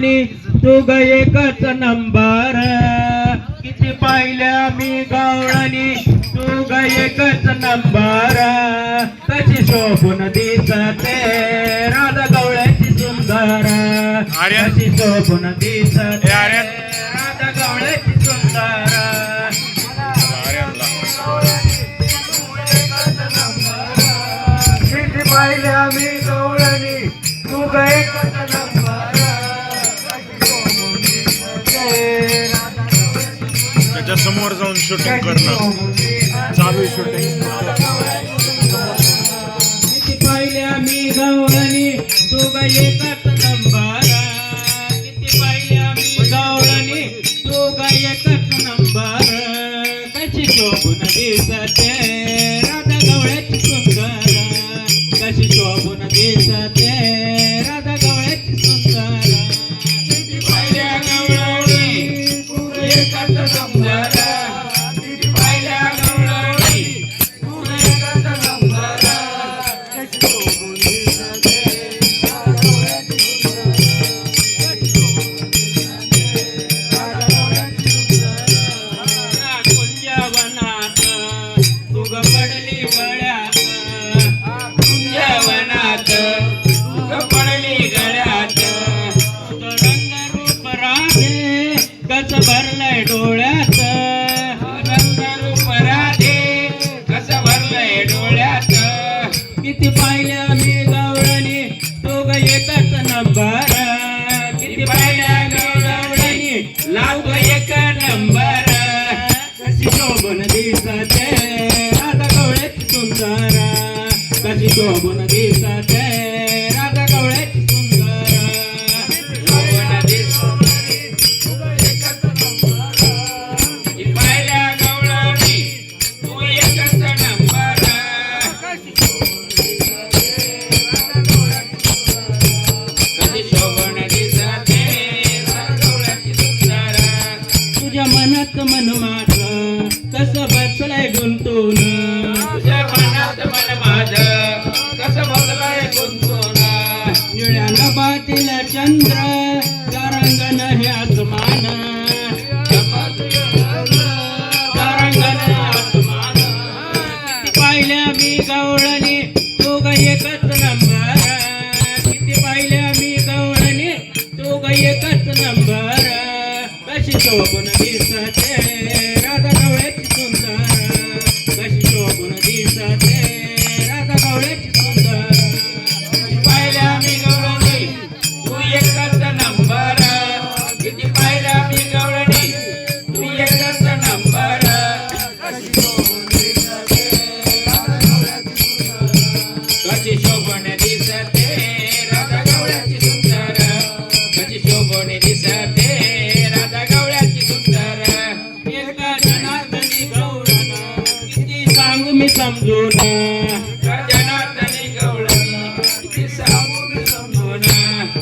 गवळणी तू ग एकच नंबर. किती पाहिल्या मी गवळणी तू ग एकच नंबर. कशी शोभून दिसते राधा गवळ्याची सुंदर. कशी शोभून दिसते. राधा गवळ्याची सुंदर. किती पाहिल्या मी गवळणी तू ग समोर जाऊन शूटिंग करणं चालू शूटिंग किती पाहिल्या मी गवळणी तू ग किती पाहिल्या मी गवळणी तू ग एकच नंबर कशी शोभून दिसते राधा गवळ्याची सुंदर कशी शोभून दिसते तुग पडली गळ्यात. कुंजवनात तुग पडली गळ्यात. तुझं रंग रूप राधे कस भरलाय डोळ्यात. रंग रूप राधे कस भरलाय डोळ्यात. किती पाहिल्या मी गवळणी तो ग एकच नंबर. किती पाहिल्या गवळणी लाव एक नंबर. कशी शोभन दिसते. कशी शोभन चंद्र तरंगन हे आसमान. तरंगण पाहिल्या मी गवळणी तू एकच नंबर. किती पाहिल्या मी गवळणी तू एकच नंबर. कशी शोभून दिसत समजून. एका जनार्दनी गवळणी सांगू मी समजून.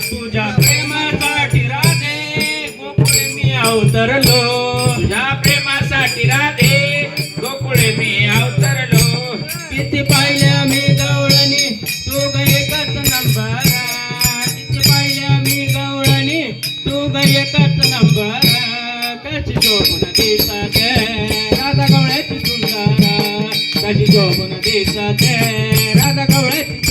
एकच नंबर कशी शोभून दिसते? राधा कवळ्याची सुंदर कशी शोभून दिसते? राधा कवळ्याची